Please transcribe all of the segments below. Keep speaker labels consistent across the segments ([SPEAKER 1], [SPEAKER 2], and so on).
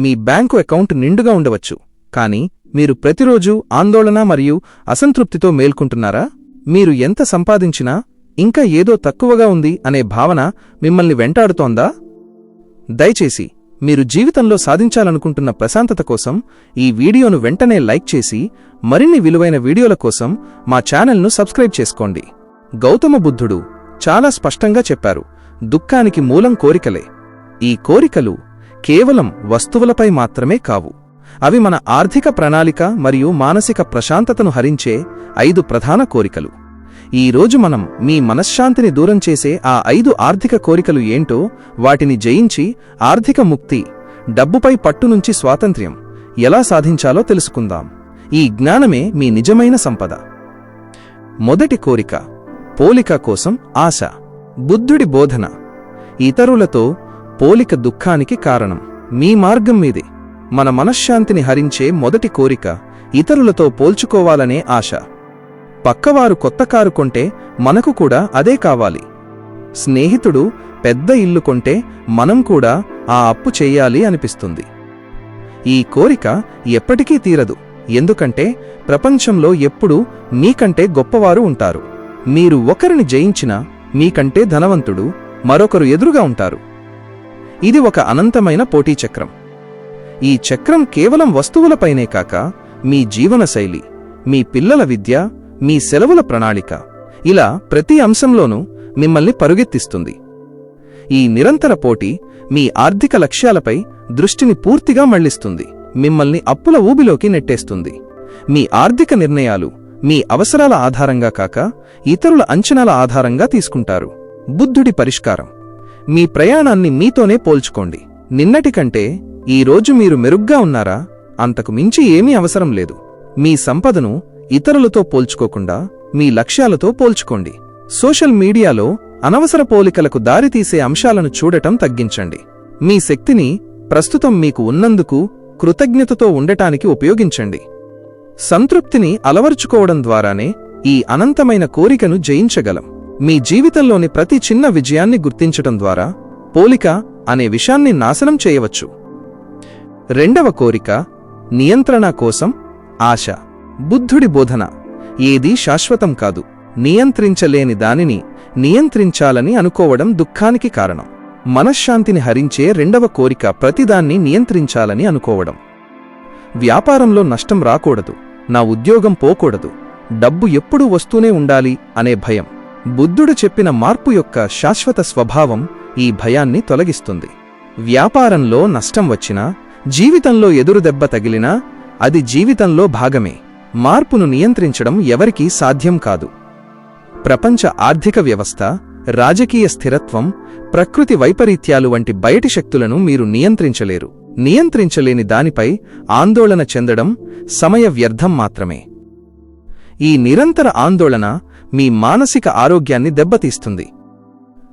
[SPEAKER 1] మీ bank account నిండుగా ఉండవచ్చు. కానీ మీరు ప్రతిరోజూ ఆందోళన మరియు అసంతృప్తితో మేల్కుంటున్నారా? మీరు ఎంత సంపాదించినా ఇంకా ఏదో తక్కువగా ఉంది అనే భావన మిమ్మల్ని వెంటాడుతోందా? దయచేసి మీరు జీవితంలో సాధించాలనుకుంటున్న ప్రశాంతత కోసం ఈ వీడియోను వెంటనే లైక్ చేసి మరిన్ని విలువైన వీడియోల కోసం మా ఛానల్ను సబ్స్క్రైబ్ చేసుకోండి. గౌతమ బుద్ధుడు చాలా స్పష్టంగా చెప్పారు దుఃఖానికి మూలం కోరికలే. ఈ కోరికలు కేవలం వస్తువులపై మాత్రమే కావు. అవి మన ఆర్థిక ప్రణాళిక మరియు మానసిక ప్రశాంతతను హరించే ఐదు ప్రధాన కోరికలు. ఈ రోజు మనం మీ మనశ్శాంతిని దూరం చేసే ఆ ఐదు ఆర్థిక కోరికలు ఏంటో వాటిని జయించి ఆర్థిక ముక్తి డబ్బుపై పట్టు నుంచి స్వాతంత్ర్యం ఎలా సాధించాలో తెలుసుకుందాం. ఈ జ్ఞానమే మీ నిజమైన సంపద. మొదటి కోరిక పోలిక కోసం ఆశ. బుద్ధుడి బోధన. ఇతరులతో పోలిక దుఃఖానికి కారణం. మీ మార్గం మీదే. మన మనశ్శాంతిని హరించే మొదటి కోరిక ఇతరులతో పోల్చుకోవాలనే ఆశ. పక్కవారు కొత్త కారు కొంటే మనకు కూడా అదే కావాలి. స్నేహితుడు పెద్ద ఇల్లు కొంటే మనం కూడా ఆ అప్పు చెయ్యాలి అనిపిస్తుంది. ఈ కోరిక ఎప్పటికీ తీరదు. ఎందుకంటే ప్రపంచంలో ఎప్పుడూ మీకంటే గొప్పవారు ఉంటారు. మీరు ఒకరిని జయించినా మీకంటే ధనవంతుడు మరొకరు ఎదురుగా ఉంటారు. ఇది ఒక అనంతమైన పోటీ చక్రం. ఈ చక్రం కేవలం వస్తువులపైనే కాక మీ జీవనశైలి మీ పిల్లల విద్య మీ సెలవుల ప్రణాళిక ఇలా ప్రతి అంశంలోనూ మిమ్మల్ని పరుగెత్తిస్తుంది. ఈ నిరంతర పోటీ మీ ఆర్థిక లక్ష్యాలపై దృష్టిని పూర్తిగా మళ్ళిస్తుంది మిమ్మల్ని అప్పుల ఊబిలోకి నెట్టేస్తుంది. మీ ఆర్థిక నిర్ణయాలు మీ అవసరాల ఆధారంగా కాక ఇతరుల అంచనాల ఆధారంగా తీసుకుంటారు. బుద్ధుడి పరిష్కారం. మీ ప్రయాణాన్ని మీతోనే పోల్చుకోండి. నిన్నటికంటే ఈ రోజు మీరు మెరుగ్గా ఉన్నారా? అంతకు మించి ఏమీ అవసరం లేదు. మీ సంపదను ఇతరులతో పోల్చుకోకుండా మీ లక్ష్యాలతో పోల్చుకోండి. సోషల్ మీడియాలో అనవసర పోలికలకు దారితీసే అంశాలను చూడటం తగ్గించండి. మీ శక్తిని ప్రస్తుతం మీకు ఉన్నందుకు కృతజ్ఞతతో ఉండటానికి ఉపయోగించండి. సంతృప్తిని అలవర్చుకోవడం ద్వారానే ఈ అనంతమైన కోరికను జయించగలం. మీ జీవితంలోని ప్రతి చిన్న విజయాన్ని గుర్తించటం ద్వారా పోలిక అనే విషయాన్ని నాశనం చేయవచ్చు. రెండవ కోరిక నియంత్రణ కోసం ఆశ. బుద్ధుడి బోధన. ఏదీ శాశ్వతం కాదు. నియంత్రించలేని దానిని నియంత్రించాలని అనుకోవడం దుఃఖానికి కారణం. మనశ్శాంతిని హరించే రెండవ కోరిక ప్రతిదాన్ని నియంత్రించాలని అనుకోవడం. వ్యాపారంలో నష్టం రాకూడదు. నా ఉద్యోగం పోకూడదు. డబ్బు ఎప్పుడూ వస్తూనే ఉండాలి అనే భయం. బుద్ధుడు చెప్పిన మార్పు యొక్క శాశ్వత స్వభావం ఈ భయాన్ని తొలగిస్తుంది. వ్యాపారంలో నష్టం వచ్చినా జీవితంలో ఎదురుదెబ్బ తగిలినా అది జీవితంలో భాగమే. మార్పును నియంత్రించడం ఎవరికీ సాధ్యం కాదు. ప్రపంచ ఆర్థిక వ్యవస్థ రాజకీయ స్థిరత్వం ప్రకృతి వైపరీత్యాలు వంటి బయటి శక్తులను మీరు నియంత్రించలేరు. నియంత్రించలేని దానిపై ఆందోళన చెందడం సమయ వ్యర్థం మాత్రమే. ఈ నిరంతర ఆందోళన మీ మానసిక ఆరోగ్యాన్ని దెబ్బతీస్తుంది.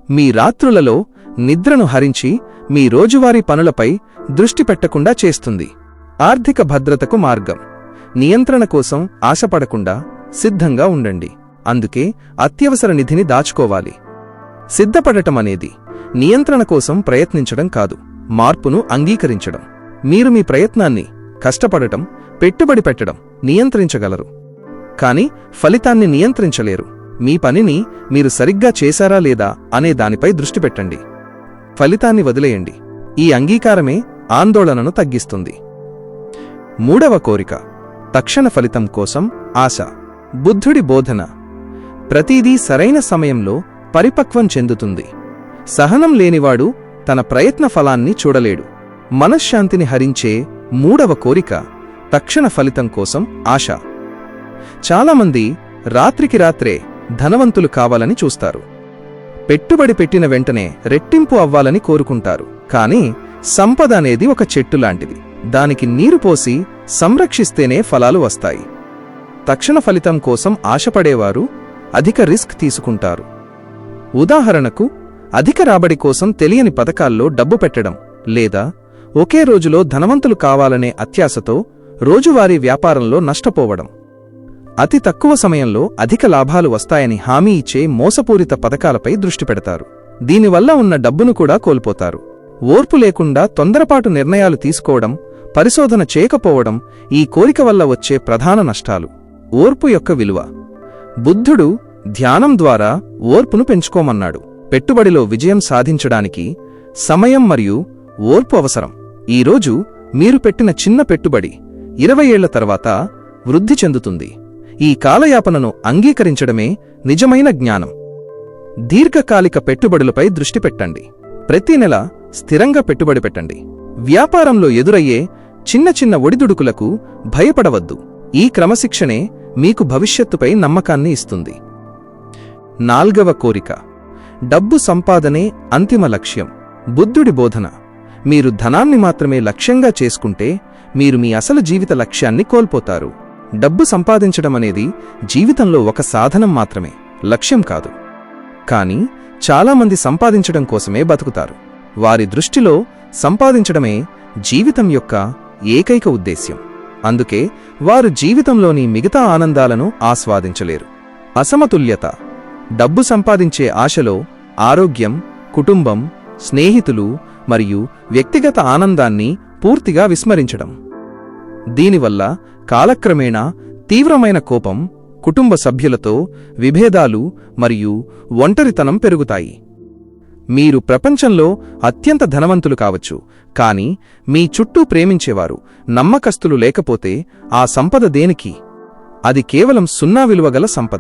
[SPEAKER 1] మీ రాత్రులలో నిద్రను హరించి మీ రోజువారీ పనులపై దృష్టి పెట్టకుండా చేస్తుంది. ఆర్థిక భద్రతకు మార్గం. నియంత్రణ కోసం ఆశపడకుండా సిద్ధంగా ఉండండి. అందుకే అత్యవసర నిధిని దాచుకోవాలి. సిద్ధపడటం అనేది నియంత్రణ కోసం ప్రయత్నించడం కాదు మార్పును అంగీకరించడం. మీరు మీ ప్రయత్నాన్ని కష్టపడటం పెట్టుబడి పెట్టడం నియంత్రించగలరు. కానీ ఫలితాన్ని నియంత్రించలేరు. మీ పనిని మీరు సరిగ్గా చేశారా లేదా అనే దానిపై దృష్టి పెట్టండి. ఫలితాన్ని వదిలేయండి. ఈ అంగీకారమే ఆందోళనను తగ్గిస్తుంది. మూడవ కోరిక. తక్షణ ఫలితం కోసం ఆశ. బుద్ధుడి బోధన. ప్రతిదీ సరైన సమయంలో పరిపక్వం చెందుతుంది. సహనం లేనివాడు తన ప్రయత్న ఫలాన్ని చూడలేడు. మనశ్శాంతిని హరించే మూడవ కోరిక. తక్షణ ఫలితం కోసం ఆశ. చాలామంది రాత్రికి రాత్రే ధనవంతులు కావాలని చూస్తారు. పెట్టుబడి పెట్టిన వెంటనే రెట్టింపు అవ్వాలని కోరుకుంటారు. కానీ సంపద అనేది ఒక చెట్టు లాంటిది. దానికి నీరు పోసి సంరక్షిస్తేనే ఫలాలు వస్తాయి. తక్షణ ఫలితం కోసం ఆశపడేవారు అధిక రిస్క్ తీసుకుంటారు. ఉదాహరణకు అధిక రాబడి కోసం తెలియని పథకాల్లో డబ్బు పెట్టడం లేదా ఒకే రోజులో ధనవంతులు కావాలనే అత్యాశతో రోజువారీ వ్యాపారంలో నష్టపోవడం. అతి తక్కువ సమయంలో అధిక లాభాలు వస్తాయని హామీ ఇచ్చే మోసపూరిత పథకాలపై దృష్టి పెడతారు. దీనివల్ల ఉన్న డబ్బును కూడా కోల్పోతారు. ఓర్పు లేకుండా తొందరపాటు నిర్ణయాలు తీసుకోవడం పరిశోధన చేయకపోవడం ఈ కోరిక వల్ల వచ్చే ప్రధాన నష్టాలు. ఓర్పు యొక్క విలువ. బుద్ధుడు ధ్యానం ద్వారా ఓర్పును పెంచుకోమన్నాడు. పెట్టుబడిలో విజయం సాధించడానికి సమయం మరియు ఓర్పు అవసరం. ఈరోజు మీరు పెట్టిన చిన్న పెట్టుబడి ఇరవై ఏళ్ళ తర్వాత వృద్ధి చెందుతుంది. ఈ కాలయాపనను అంగీకరించడమే నిజమైన జ్ఞానం. దీర్ఘకాలిక పెట్టుబడులపై దృష్టి పెట్టండి. ప్రతి నెల స్థిరంగా పెట్టుబడి పెట్టండి. వ్యాపారంలో ఎదురయ్యే చిన్న చిన్న ఒడిదుడుకులకు భయపడవద్దు. ఈ క్రమశిక్షణే మీకు భవిష్యత్తుపై నమ్మకాన్ని ఇస్తుంది. నాల్గవ కోరిక. డబ్బు సంపాదనే అంతిమ లక్ష్యం. బుద్ధుడి బోధన. మీరు ధనాన్ని మాత్రమే లక్ష్యంగా చేసుకుంటే మీరు మీ అసలు జీవిత లక్ష్యాన్ని కోల్పోతారు. డబ్బు సంపాదించడం అనేది జీవితంలో ఒక సాధనం మాత్రమే లక్ష్యం కాదు. కానీ చాలామంది సంపాదించడం కోసమే బతుకుతారు. వారి దృష్టిలో సంపాదించడమే జీవితం యొక్క ఏకైక ఉద్దేశ్యం. అందుకే వారు జీవితంలోని మిగతా ఆనందాలను ఆస్వాదించలేరు. అసమతుల్యత డబ్బు సంపాదించే ఆశలో ఆరోగ్యం కుటుంబం స్నేహితులు మరియు వ్యక్తిగత ఆనందాన్ని పూర్తిగా విస్మరించడం. దీనివల్ల కాలక్రమేణా తీవ్రమైన కోపం కుటుంబ సభ్యులతో విభేదాలు మరియు ఒంటరితనం పెరుగుతాయి. మీరు ప్రపంచంలో అత్యంత ధనవంతులు కావచ్చు కాని మీ చుట్టూ ప్రేమించేవారు నమ్మకస్తులు లేకపోతే ఆ సంపద దేనికి? అది కేవలం సున్నా విలువగల సంపద.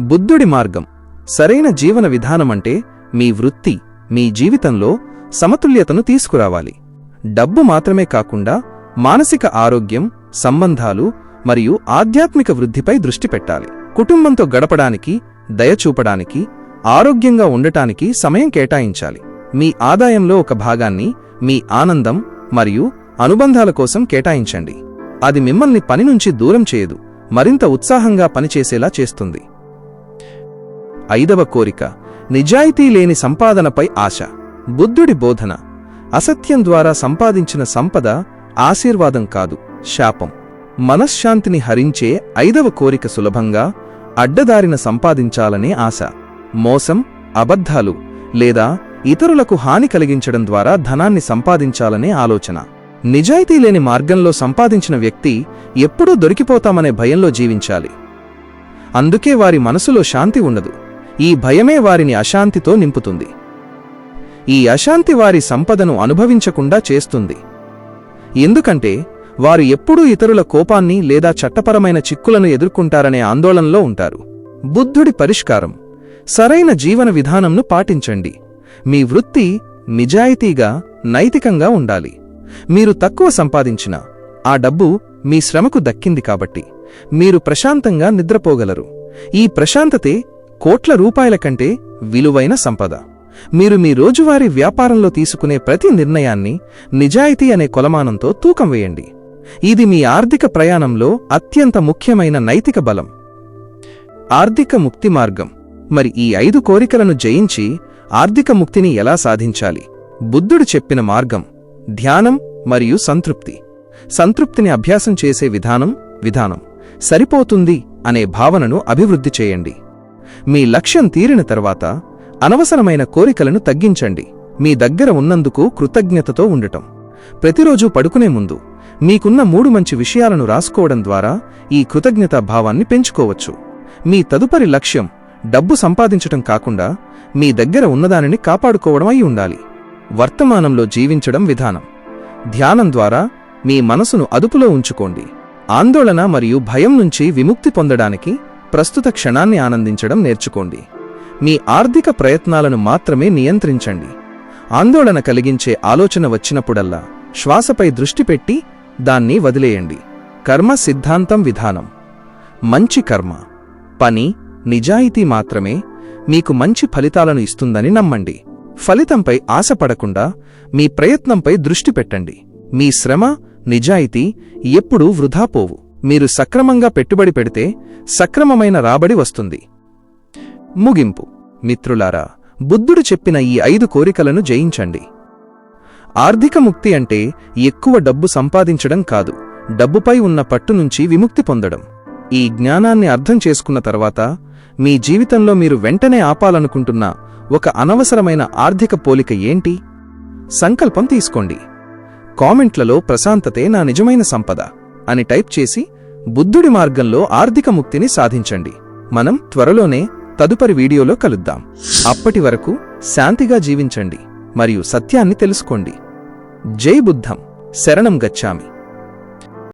[SPEAKER 1] బుద్ధుడి మార్గం సరైన జీవన విధానమంటే మీ వృత్తి మీ జీవితంలో సమతుల్యతను తీసుకురావాలి. డబ్బు మాత్రమే కాకుండా మానసిక ఆరోగ్యం సంబంధాలు మరియు ఆధ్యాత్మిక వృద్ధిపై దృష్టి పెట్టాలి. కుటుంబంతో గడపడానికి దయచూపడానికి ఆరోగ్యంగా ఉండటానికి సమయం కేటాయించాలి. మీ ఆదాయంలో ఒక భాగాన్ని మీ ఆనందం మరియు అనుబంధాల కోసం కేటాయించండి. అది మిమ్మల్ని పని నుంచి దూరం చేయదు మరింత ఉత్సాహంగా పనిచేసేలా చేస్తుంది. ఐదవ కోరిక నిజాయితీ లేని సంపాదనపై ఆశ. బుద్ధుడి బోధన అసత్యం ద్వారా సంపాదించిన సంపద ఆశీర్వాదం కాదు శాపం. మనశ్శాంతిని హరించే ఐదవ కోరిక సులభంగా అడ్డదారిన సంపాదించాలనే ఆశ. మోసం అబద్ధాలు లేదా ఇతరులకు హాని కలిగించడం ద్వారా ధనాన్ని సంపాదించాలనే ఆలోచన. నిజాయితీ లేని మార్గంలో సంపాదించిన వ్యక్తి ఎప్పుడూ దొరికిపోతామనే భయంలో జీవించాలి. అందుకే వారి మనసులో శాంతి ఉండదు. ఈ భయమే వారిని అశాంతితో నింపుతుంది. ఈ అశాంతి వారి సంపదను అనుభవించకుండా చేస్తుంది. ఎందుకంటే వారు ఎప్పుడూ ఇతరుల కోపాన్ని లేదా చట్టపరమైన చిక్కులను ఎదుర్కొంటారనే ఆందోళనలో ఉంటారు. బుద్ధుడి పరిష్కారం సరైన జీవన విధానంను పాటించండి. మీ వృత్తి నిజాయితీగా నైతికంగా ఉండాలి. మీరు తక్కువ సంపాదించిన ఆ డబ్బు మీ శ్రమకు దక్కింది కాబట్టి మీరు ప్రశాంతంగా నిద్రపోగలరు. ఈ ప్రశాంతతే కోట్ల రూపాయల కంటే విలువైన సంపద. మీరు మీ రోజువారీ వ్యాపారంలో తీసుకునే ప్రతి నిర్ణయాన్ని నిజాయితీ అనే కొలమానంతో తూకం వేయండి. ఇది మీ ఆర్థిక ప్రయాణంలో అత్యంత ముఖ్యమైన నైతిక బలం. ఆర్థిక ముక్తి మార్గం. మరి ఈ ఐదు కోరికలను జయించి ఆర్థిక ముక్తిని ఎలా సాధించాలి? బుద్ధుడు చెప్పిన మార్గం. ధ్యానం మరియు సంతృప్తి. సంతృప్తిని అభ్యాసం చేసే విధానం విధానం. సరిపోతుంది అనే భావనను అభివృద్ధి చేయండి. మీ లక్ష్యం తీరిన తర్వాత అనవసరమైన కోరికలను తగ్గించండి. మీ దగ్గర ఉన్నందుకు కృతజ్ఞతతో ఉండటం. ప్రతిరోజూ పడుకునే ముందు మీకున్న మూడు మంచి విషయాలను రాసుకోవడం ద్వారా ఈ కృతజ్ఞతా భావాన్ని పెంచుకోవచ్చు. మీ తదుపరి లక్ష్యం డబ్బు సంపాదించటం కాకుండా మీ దగ్గర ఉన్నదానిని కాపాడుకోవడం అయి ఉండాలి. వర్తమానంలో జీవించడం విధానం. ధ్యానం ద్వారా మీ మనసును అదుపులో ఉంచుకోండి. ఆందోళన మరియు భయం నుంచి విముక్తి పొందడానికి ప్రస్తుత క్షణాన్ని ఆనందించడం నేర్చుకోండి. మీ ఆర్థిక ప్రయత్నాలను మాత్రమే నియంత్రించండి. ఆందోళన కలిగించే ఆలోచన వచ్చినప్పుడల్లా శ్వాసపై దృష్టి పెట్టి దాన్ని వదిలేయండి. కర్మ సిద్ధాంతం విధానం. మంచి కర్మ. పని నిజాయితీ మాత్రమే మీకు మంచి ఫలితాలను ఇస్తుందని నమ్మండి. ఫలితంపై ఆశపడకుండా మీ ప్రయత్నంపై దృష్టి పెట్టండి. మీ శ్రమ నిజాయితీ ఎప్పుడూ వృధాపోవు మీరు సక్రమంగా పెట్టుబడి పెడితే సక్రమమైన రాబడి వస్తుంది. ముగింపు. మిత్రులారా బుద్ధుడు చెప్పిన ఈ ఐదు కోరికలను జయించండి. ఆర్థిక ముక్తి అంటే ఎక్కువ డబ్బు సంపాదించడం కాదు డబ్బుపై ఉన్న పట్టు నుంచి విముక్తి పొందడం. ఈ జ్ఞానాన్ని అర్థం చేసుకున్న తర్వాత మీ జీవితంలో మీరు వెంటనే ఆపాలనుకుంటున్న ఒక అనవసరమైన ఆర్థిక పోలిక ఏంటి? సంకల్పం తీసుకోండి. కామెంట్లలో ప్రశాంతతే నా నిజమైన సంపద అని టైప్ చేసి బుద్ధుడి మార్గంలో ఆర్థిక ముక్తిని సాధించండి. మనం త్వరలోనే తదుపరి వీడియోలో కలుద్దాం. అప్పటి వరకు శాంతిగా జీవించండి మరియు సత్యాన్ని తెలుసుకోండి. జై బుద్ధం. శరణం గచ్చామి.